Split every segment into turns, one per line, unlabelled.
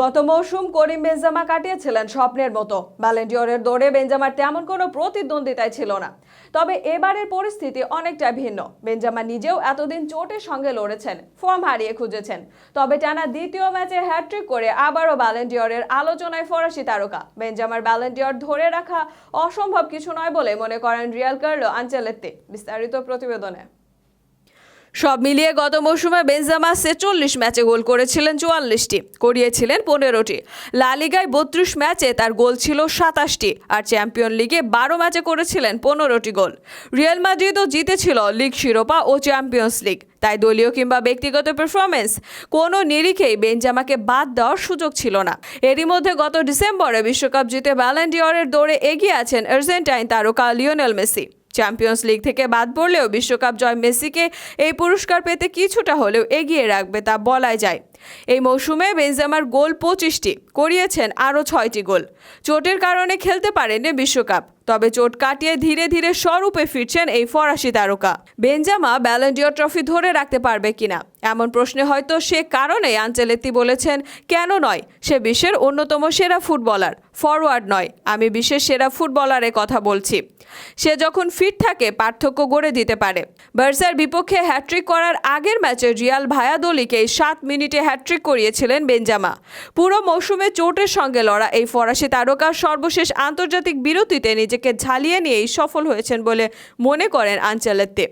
গত মৌসুম করিম বেঞ্জামা কাটিয়েছিলেন স্বপ্নের মতো। ব্যালেন্ডিওরের দৌড়ে বেঞ্জামার তেমন কোনো প্রতিদ্বন্দ্বিতাই ছিল না। তবে এবারের পরিস্থিতি অনেকটা ভিন্ন। বেঞ্জামা নিজেও এতদিন চোটের সঙ্গে লড়েছেন, ফর্ম হারিয়ে খুঁজেছেন। তবে টানা দ্বিতীয় ম্যাচে হ্যাট্রিক করে আবারও ব্যালেন্ডিওরের আলোচনায় ফরাসি তারকা। বেঞ্জামার ব্যালেন্ডিওর ধরে রাখা অসম্ভব কিছু নয় বলে মনে করেন রিয়াল কার্লো আঞ্চেলেত্তি বিস্তারিত প্রতিবেদনে। সব মিলিয়ে গত মৌসুমে বেনজামা ছেচল্লিশ ম্যাচে গোল করেছিলেন চুয়াল্লিশটি, করিয়েছিলেন পনেরোটি। লা লিগায় বত্রিশ ম্যাচে তার গোল ছিল সাতাশটি আর চ্যাম্পিয়ন লিগে বারো ম্যাচে করেছিলেন পনেরোটি গোল। রিয়াল মাদ্রিদও জিতেছিল লিগ শিরোপা ও চ্যাম্পিয়ন্স লিগ। তাই দলীয় কিংবা ব্যক্তিগত পারফরমেন্স কোনো নিরিখেই বেঞ্জামাকে বাদ দেওয়ার সুযোগ ছিল না। এরই মধ্যে গত ডিসেম্বরে বিশ্বকাপ জিতে ব্যালেন্ডিওরের দৌড়ে এগিয়ে আছেন আর্জেন্টাইন তারকা লিওনেল মেসি। চ্যাম্পিয়ন্স লিগ থেকে বাদ পড়লেও বিশ্বকাপ জয় মেসিকে এই পুরস্কার পেতে কিছুটা হলেও এগিয়ে রাখবে তা বলাই যায়। এই মৌসুমে বেনজামার গোল পঁচিশটি। করিয়েছেন আরও ছয়টি গোল। চোটের কারণে খেলতে পারেননি বিশ্বকাপ, তবে চোট কাটিয়ে ধীরে ধীরে স্বরূপে ফিরছেন এই ফরাসি তারকা। বেনজামা ব্যালেন্ডিয়র ট্রফি ধরে রাখতে পারবে কিনা? এমন প্রশ্নে হয়তো সে কারণে আঞ্চেলেত্তি বলেছেন, কেন নয়? সে বিশ্বের অন্যতম সেরা ফুটবলার ফরওয়ার্ড নয়। আমি বিশ্বের সেরা ফুটবলারের কথা বলছি। সে যখন ফিট থাকে, পার্থক্য গড়ে দিতে পারে। বার্সার বিপক্ষে হ্যাট্রিক করার আগের ম্যাচে রিয়াল ভায়াদোলিকে সাত মিনিটে হ্যাট্রিক করিয়েছিলেন বেঞ্জামা পুরো মৌসুমে চোটের সঙ্গে লড়া এই ফরাসি তারকা সর্বশেষ আন্তর্জাতিক বিরতিতে নিজেকে ঝালিয়ে নিয়েই সফল হয়েছেন বলে মনে করেন আঞ্চলেত্তে।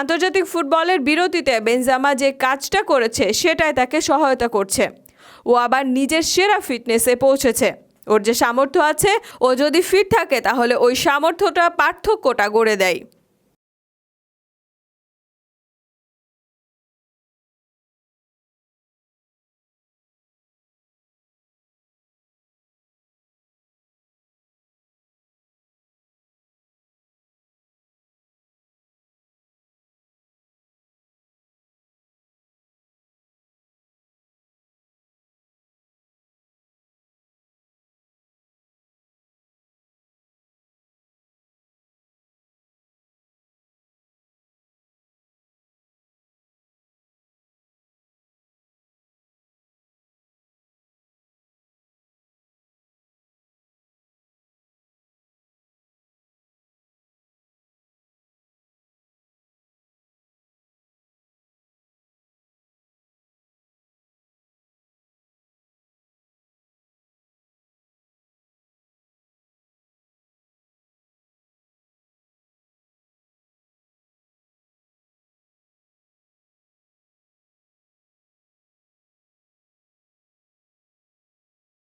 আন্তর্জাতিক ফুটবলের বিরতিতে বেনজামা যে কাজটা করেছে সেটাই তাকে সহায়তা করছে। ও আবার নিজের সেরা ফিটনেসে পৌঁছেছে। ওর যে সামর্থ্য আছে, ও যদি ফিট থাকে তাহলে ওই সামর্থ্যটা পার্থক্যটা গড়ে দেয়।